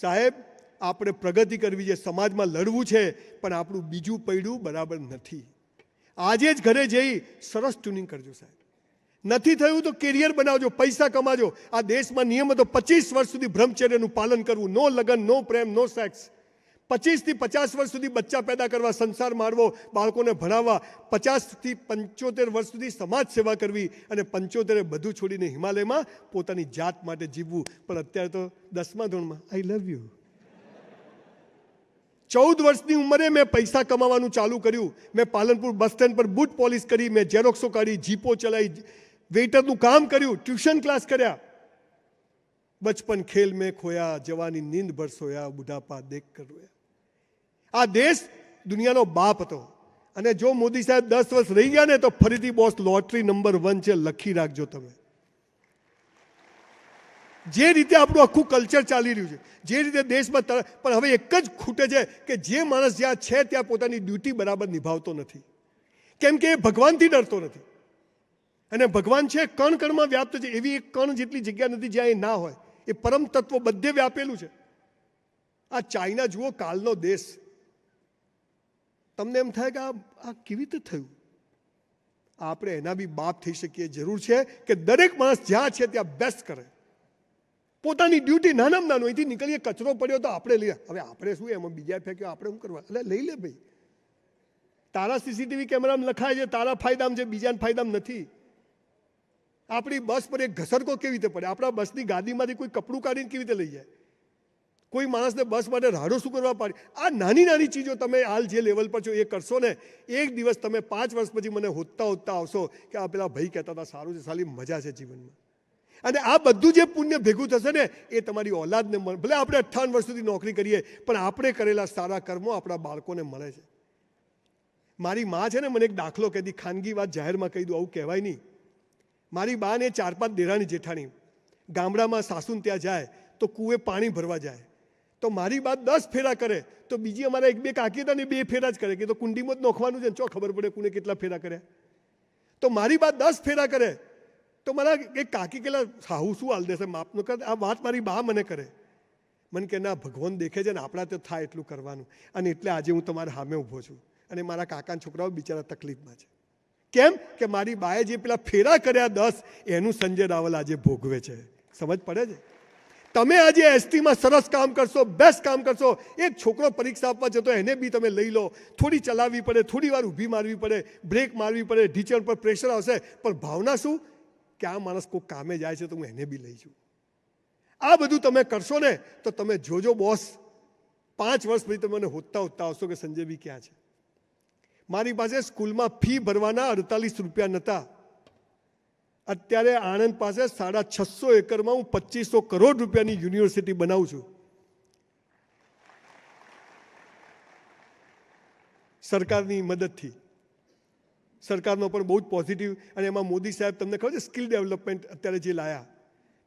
સાહેબ, આપણે પ્રગતિ કરવી છે સમાજમાં લડવું છે, પણ આપણું બીજું પૈડું બરાબર નથી. આજે જ ઘરે જઈ સરસ ટ્યુનિંગ કરજો સાહેબ. નથી થયું તો કેરિયર બનાવજો, પૈસા કમાજો. આ દેશમાં નિયમ હતો પચીસ વર્ષ સુધી બ્રહ્મચર્યનું પાલન કરવું. નો લગન, નો પ્રેમ, નો સેક્સ પચીસથી પચાસ વર્ષ સુધી બચ્ચા પેદા કરવા, સંસાર મારવો, બાળકોને ભણાવવા, પચાસથી પંચોતેર વર્ષ સુધી સમાજ સેવા કરવી અને પંચોતેરે બધું છોડીને હિમાલયમાં પોતાની જાત માટે જીવવું. પણ અત્યારે તો દસમા ધોરણમાં આઈ લવ યુ ચૌદ વર્ષની ઉંમરે મેં પૈસા કમાવાનું ચાલુ કર્યું. મેં પાલનપુર બસ સ્ટેન્ડ પર બૂટ પોલિશ કરી, મેં ઝેરોક્સો કાઢી જીપો ચલાવી, વેઇટરનું કામ કર્યું, ટ્યુશન ક્લાસ કર્યા. બચપન ખેલ મેં ખોયા, જવાની નીંદ ભર સોયા, બુઢાપા દેખ કર રોયા. આ દેશ દુનિયાનો બાપ હતો. અને જો મોદી સાહેબ દસ વર્ષ રહી ગયા ને, તો ફરીથી બોસ લોટરી નંબર વન છે, લખી રાખજો તમે. જે રીતે આપણું આખું કલ્ચર ચાલી રહ્યું છે, જે રીતે દેશમાં પણ હવે એક જ ખૂટે છે કે જે માણસ જ્યાં છે, ત્યાં પોતાની ડ્યુટી બરાબર નિભાવતો નથી. કેમ કે એ ભગવાનથી ડરતો નથી. અને ભગવાન છે કણ કણમાં વ્યાપ્ત છે, એવી એક કણ જેટલી જગ્યા નથી જ્યાં એ ના હોય. એ પરમ તત્વ બધે વ્યાપેલું છે. આ ચાઇના જુઓ, કાલનો દેશ. તમને એમ થાય કે આ કેવી રીતે થયું? આપણે એના બી બાપ થઈ શકીએ. જરૂર છે કે દરેક માણસ જ્યાં છે ત્યાં બેસ્ટ કરે. પોતાની ડ્યુટી નાનામાં નાનું. અહીંથી નીકળીએ, કચરો પડ્યો તો આપણે લઈએ. હવે આપણે શું, એમાં બીજા ફેંક્યો આપણે શું કરવા? એટલે લઈ લે ભાઈ. તારા સીસીટીવી કેમેરામાં લખાય છે, તારા ફાયદામાં છે, બીજાના ફાયદામાં નથી. આપણી બસ પર એક ઘસરકો કેવી રીતે પડે? આપણા બસની ગાદીમાંથી કોઈ કપડું કાઢીને કેવી રીતે લઈ જાય? કોઈ માણસને બસ માટે રાડો શું કરવા પાડી? આ નાની નાની ચીજો તમે હાલ જે લેવલ પર છો એ કરશો ને, એક દિવસ તમે પાંચ વર્ષ પછી મને હોતતા હોતતા આવશો કે આ પેલા ભાઈ કહેતા હતા, સારું છે, સાલી, મજા છે જીવનમાં. અને આ બધું જે પુણ્ય ભેગું થશે ને, એ તમારી ઓલાદને મળે, ભલે આપણે અઠ્ઠાવન વર્ષ સુધી નોકરી કરીએ, પણ આપણે કરેલા સારા કર્મો આપણા બાળકોને મળે છે. મારી મા છે ને, મને એક દાખલો કહેતી ખાનગી વાત જાહેરમાં કહી દઉં, આવું કહેવાય નહીં. મારી બા ને ચાર પાંચ દેરાની જેઠાણી, ગામડામાં સાસુન ત્યાં જાય તો કૂએ પાણી ભરવા જાય. તો મારી બાદ દસ ફેરા કરે, તો બીજી અમારા એક બે કાકી હતા ને બે ફેરા જ કરે કે તો કુંડીમાં જ નોખવાનું છે ને ચો ખબર પડે કોને કેટલા ફેરા કર્યા. તો મારી બાદ દસ ફેરા કરે, તો મારા એક કાકી કેટલા સાહુ, શું હાલ દેશે? માપનો કરે, આ વાત મારી બા મને કરે. મને કે, ના, ભગવાન દેખે છે ને, આપણા તો થાય એટલું કરવાનું. અને એટલે આજે હું તમારા સામે ઊભો છું. અને મારા કાકાના છોકરાઓ બિચારા તકલીફમાં છે. કેમ? કે મારી બાએ જે પેલા ફેરા કર્યા દસ, એનું સંજય રાવલ આજે ભોગવે છે. સમજ પડે છે? તમે આજે એસટીમાં સરસ કામ કરશો બેસ્ટ કામ કરશો, એક છોકરો પરીક્ષા આપવા જતો એને બી તમે લઈ લો. થોડી ચલાવવી પડે, થોડી વાર ઊભી મારવી પડે બ્રેક મારવી પડે ટીચર પર પ્રેશર આવશે. પણ ભાવના શું? કે આ માણસ કોઈ કામે જાય છે તો હું એને બી લઈ જઉં. આ બધું તમે કરશો ને, તો તમે જોજો બોસ પાંચ વર્ષ પછી તમે મને હોતતા હોતતા આવશો કે સંજયભાઈ ક્યાં છે? મારી પાસે સ્કૂલમાં ફી ભરવાના અડતાલીસ રૂપિયા નહોતા અત્યારે આણંદ પાસે સાડા છસો એકરમાં હું પચીસો કરોડ રૂપિયાની યુનિવર્સિટી બનાવું છું. સરકારની મદદથી. સરકારનો પણ બહુ જ પોઝિટિવ અને એમાં મોદી સાહેબ તમને ખબર છે સ્કિલ ડેવલપમેન્ટ અત્યારે જે લાયા.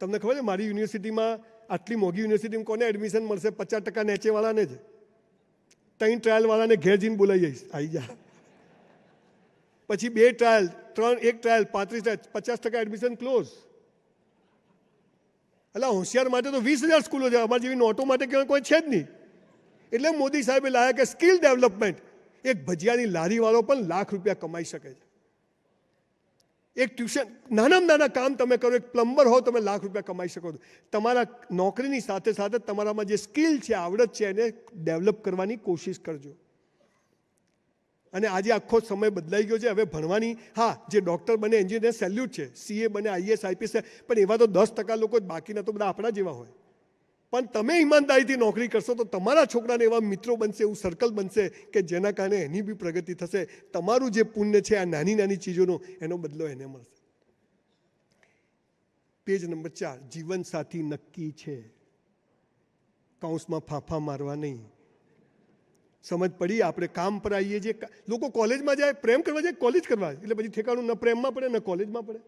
તમને ખબર છે મારી યુનિવર્સિટીમાં આટલી મોંઘી યુનિવર્સિટીમાં કોને એડમિશન મળશે? પચાસ ટકા નેચેવાળાને જ. ત્રણ ટ્રાયલવાળાને ઘેર જઈને બોલાવી જઈશ આવી જા. પછી બે ટ્રાયલ ત્રણ, એક ટ્રાયલ પાંત્રીસ ટ્રાયલ પચાસ ટકા એડમિશન ક્લોઝ એટલે હોશિયાર માટે તો વીસ હજાર સ્કૂલો છે. અમારી જેવી નોટો માટે કહેવાય કોઈ છે જ નહીં. એટલે મોદી સાહેબે લાયા કે સ્કિલ ડેવલપમેન્ટ એક ભજીયાની લારીવાળો પણ લાખ રૂપિયા કમાઈ શકે છે. એક ટ્યુશન નાનામાં નાના કામ તમે કરો, એક પ્લમ્બર હો તમે લાખ રૂપિયા કમાઈ શકો છો. તમારા નોકરીની સાથે સાથે તમારામાં જે સ્કિલ છે, આવડત છે, એને ડેવલપ કરવાની કોશિશ કરજો. અને આજે આખો સમય બદલાઈ ગયો છે. હવે ભણવાની, હા, જે ડૉક્ટર બને, એન્જિનિયર સેલ્યુટ છે. સીએ બને આઈએસ આઈપીએસ પણ એવા તો દસ ટકા લોકો જ બાકીના તો બધા આપણા જેવા હોય. પણ તમે ઈમાનદારીથી નોકરી કરશો તો તમારા છોકરાને એવા મિત્રો બનશે, એવું સર્કલ બનશે કે જેના કારણે એની બી પ્રગતિ થશે. તમારું જે પુણ્ય છે, આ નાની નાની ચીજોનો, એનો બદલો એને મળશે. પેજ નંબર ચાર, જીવનસાથી નક્કી છે. કૌંસમાં ફાંફા મારવા નહીં. સમજ પડી, આપણે કામ પર આવીએ છીએ. લોકો કોલેજમાં જાય, પ્રેમ કરવા જાય, કોલેજ કરવા. એટલે પછી ઠેકાણું ન પ્રેમમાં પડે, ન કોલેજમાં પડે.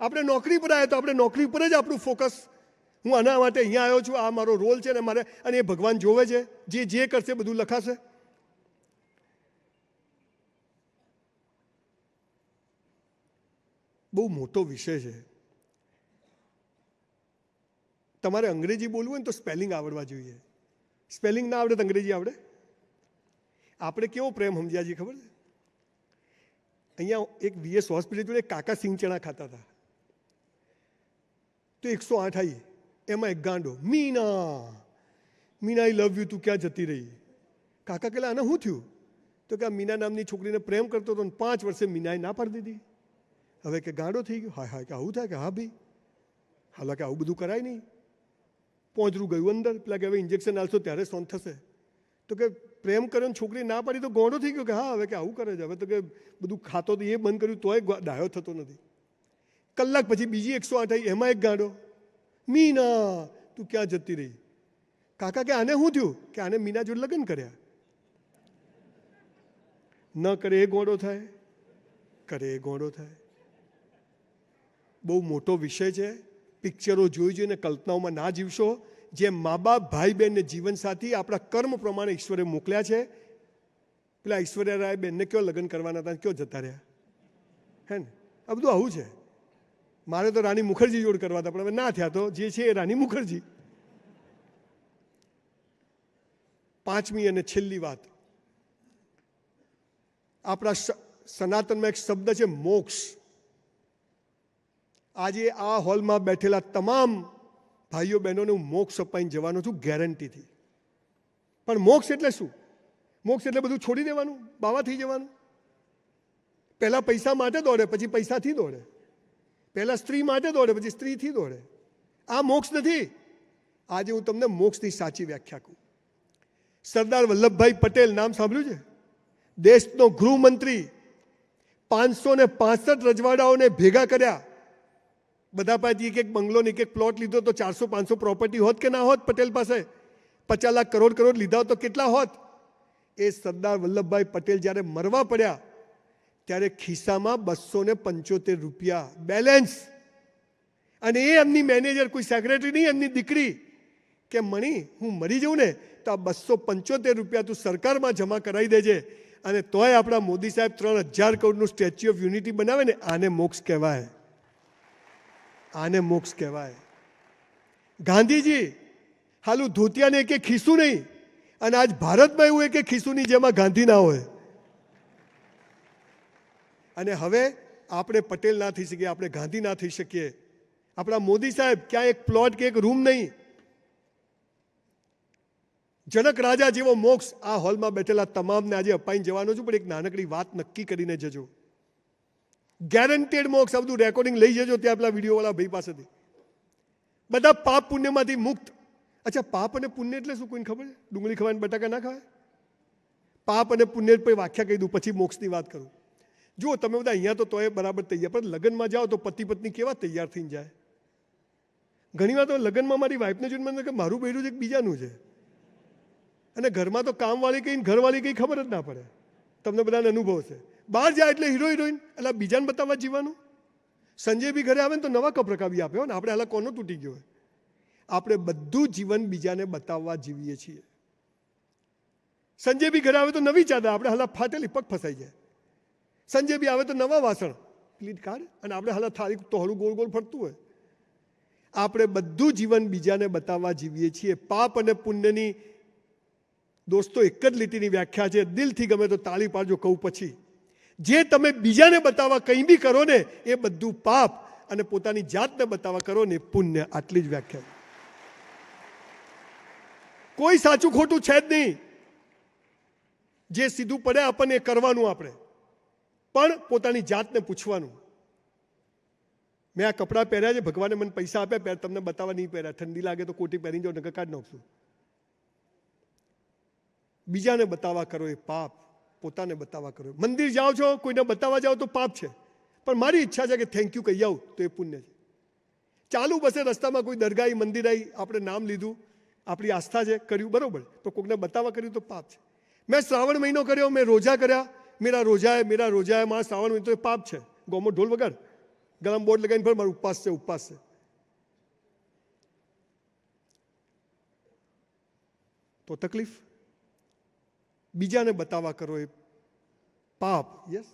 આપણે નોકરી પર આવ્યા તો આપણે નોકરી પર જ આપણું ફોકસ. હું આના માટે અહીંયા આવ્યો છું, આ મારો રોલ છે ને મારે અને એ ભગવાન જોવે છે. જે જે કરશે બધું લખાશે. બહુ મોટો વિષય છે. તમારે અંગ્રેજી બોલવું હોય ને તો સ્પેલિંગ આવડવા જોઈએ. સ્પેલિંગ ના આવડે તો અંગ્રેજી આવડે? આપણે કેવો પ્રેમ સમજ્યા છીએ ખબર છે? અહીંયા એક વીએસ હોસ્પિટલ જોડે કાકા સિંચણા ખાતા હતા. તો એકસો આઠ આવી એમાં એક ગાંડો, Meena Meena I love you તું ક્યાં જતી રહી? કાકા કહેલા, આને શું થયું? તો કે આ મીના નામની છોકરીને પ્રેમ કરતો હતો ને પાંચ વર્ષે મીનાએ ના પાડી દીધી. હવે કે ગાંડો થઈ ગયો? હા હા કે આવું થાય કે? હા ભાઈ. હાલાકે આવું બધું કરાય નહીં. પોંચરું ગયું અંદર. પેલા કે હવે ઇન્જેક્શન આલશો ત્યારે સોન થશે. તો કે પ્રેમ કર્યો છોકરી ના પાડી તો ગોંડો થઈ ગયો કે હા, હવે કે આવું કરે છે. હવે તો કે બધું ખાતો તો એ બંધ કર્યું, તોય ડાયો થતો નથી. કલાક પછી બીજી એકસો આઠ આવી, એમાં એક ગાંડો. મીના, તું ક્યાં જતી રહી? કાકા કે આને શું થયું? કે આને મીના જોડે લગ્ન કર્યા? ન કરે એ ગોંડો થાય, કરે એ ગોંડો થાય. બહુ મોટો વિષય છે. પિક્ચરો જોઈ જોઈને કલ્પનાઓમાં ના જીવશો. જે મા બાપ ભાઈ બહેનને જીવનસાથી આપણા કર્મ પ્રમાણે ઈશ્વરે મોકલ્યા છે. પેલા ઐશ્વર્યા રાય બેનને કયો લગ્ન કરવાના હતા કયો જતા રહ્યા? હે ને? આ બધું આવું છે. મારે તો રાણી મુખર્જી જોડ કરવા હતા, પણ હવે ના થયા તો જે છે એ રાણી મુખર્જી. પાંચમી અને છેલ્લી વાત. આપણા સનાતનમાં એક શબ્દ છે મોક્ષ. આજે આ હોલમાં બેઠેલા તમામ ભાઈઓ બહેનોને હું મોક્ષ અપાઈને જવાનો છું ગેરંટીથી. પણ મોક્ષ એટલે શું? મોક્ષ એટલે બધું છોડી દેવાનું, બાવા થઈ જવાનું. પહેલાં પૈસા માટે દોડે, પછી પૈસાથી દોડે. પહેલાં સ્ત્રી માટે દોડે, પછી સ્ત્રીથી દોડે. આ મોક્ષ નથી. આજે હું તમને મોક્ષની સાચી વ્યાખ્યા કહું. સરદાર વલ્લભભાઈ પટેલ, નામ સાંભળ્યું છે? દેશનો ગૃહમંત્રી પાંચસો ને પાસઠ રજવાડાઓને ભેગા કર્યા. બધા પાસેથી એક એક બંગલોની એક એક પ્લોટ લીધો તો ચારસો, પાંચસો પ્રોપર્ટી હોત કે ના હોત પટેલ પાસે? પચાસ લાખ કરોડ કરોડ લીધા તો કેટલા હોત? એ સરદાર વલ્લભભાઈ પટેલ જ્યારે મરવા પડ્યા, ત્યારે ખિસ્સામાં બસો ને પંચોતેર રૂપિયા બેલેન્સ અને એ એમની મેનેજર કોઈ સેક્રેટરી નહીં, એમની દીકરી કે, મણી, હું મરી જાઉં ને, તો આ બસો પંચોતેર રૂપિયા તું સરકારમાં જમા કરાવી દેજે. અને તોય આપણા મોદી સાહેબ ત્રણ હજાર કરોડનું સ્ટેચ્યુ ઓફ યુનિટી બનાવે ને, આને મોક્ષ કહેવાય. આને મોક્ષ કહેવાય. ગાંધીજી હાલું ધોતિયાને એકે ખીસું નહીં, અને આજ ભારતમાં એવું એકે ખીસું નહીં જેમાં ગાંધી ના હોય. અને હવે આપણે પટેલ ના થઈ શકીએ, આપણે ગાંધી ના થઈ શકીએ. આપણા મોદી સાહેબ ક્યાં એક પ્લોટ કે એક રૂમ નહીં. જનક રાજા જેવો મોક્ષ આ હોલમાં બેઠેલા તમામને આજે અપાઈને જવાનો છું, પણ એક નાનકડી વાત નક્કી કરીને જજો. ગેરંટેડ મોક્ષ. આ બધું રેકોર્ડિંગ લઈ જજો ત્યાં પેલા વિડીયોવાળા ભાઈ પાસેથી. બધા પાપ પુણ્યમાંથી મુક્ત. અચ્છા, પાપ અને પુણ્ય એટલે શું કોઈને ખબર છે? ડુંગળી ખવાય બટાકા ના ખવાય? પાપ અને પુણ્ય પછી વ્યાખ્યા કહી દઉં, પછી મોક્ષની વાત કરું. જુઓ, તમે બધા અહીંયા તો તોય બરાબર તૈયાર. પણ લગ્નમાં જાઓ તો પતિ પત્ની કેવા તૈયાર થઈને જાય? ઘણીવાર તો લગ્નમાં મારી વાઇફને જોઈને મને કે મારું બૈરું છે કે બીજાનું છે. અને ઘરમાં તો કામવાળી કઈ ઘરવાળી કંઈ ખબર જ ના પડે. તમને બધાને અનુભવ છે. બહાર જાય એટલે હીરો હિરોઈન એટલે બીજાને બતાવવા જીવાનું? સંજય બી ઘરે આવે ને તો નવા કપ રકાવી આપે ને. આપણે હાલા કોનો તૂટી ગયો આપણે બધું જીવન બીજાને બતાવવા જીવીએ છીએ. સંજય બી ઘરે આવે તો નવી ચાદર. આપણે હાલા ફાટેલી પગ ફસાઈ જાય. સંજય બી આવે તો નવા વાસણ. પ્લીટ કાઢ અને આપણે હાલા થાળી તોહળું ગોળ ગોળ ફરતું હોય. આપણે બધું જીવન બીજાને બતાવવા જીવીએ છીએ. પાપ અને પુણ્યની દોસ્તો એક જ લીટીની વ્યાખ્યા છે. દિલથી ગમે તો તાળી પાડજો કહું પછી. જે તમે બીજાને બતાવવા કંઈ બી કરો ને, એ બધું પાપ અને પોતાની જાતને બતાવવા કરો ને, પુણ્ય આટલી જ વ્યાખ્યા. કોઈ સાચું ખોટું છે જ નહીં. જે સીધું પડે આપણને એ કરવાનું આપણે. પણ પોતાની જાતને પૂછવાનું. મેં આ કપડાં પહેર્યા છે, ભગવાને મને પૈસા આપ્યા પહેર તમને બતાવવા નહીં પહેર્યા. ઠંડી લાગે તો કોટી પહેરી જાઓ, નકર કાઢ નાખશું. બીજાને બતાવવા કરો એ પાપ. પોતાને બતાવવા કરો મંદિર જાઓ છો, કોઈને બતાવવા જાઓ તો પાપ છે. પણ મારી ઈચ્છા છે કે થેન્ક યુ કહી આવું, તો એ પુણ્ય છે. ચાલુ બસે રસ્તામાં કોઈ દરગાહી મંદિર આવી, આપણે નામ લીધું, આપણી આસ્થા છે, કર્યું, બરાબર. તો કોકને બતાવવા કર્યું તો પાપ છે. મેં શ્રાવણ મહિનો કર્યો, મેં રોજા કર્યા. મેરા રોજાએ મેરા રોજાએ મારા શ્રાવણ મહિનો એ પાપ છે. ગોમો ઢોલ વગર ગરમ બોર્ડ લગાવીને ફર મારું ઉપવાસ છે ઉપવાસ છે. તો તકલીફ? બીજાને બતાવવા કરો એ પાપ. યસ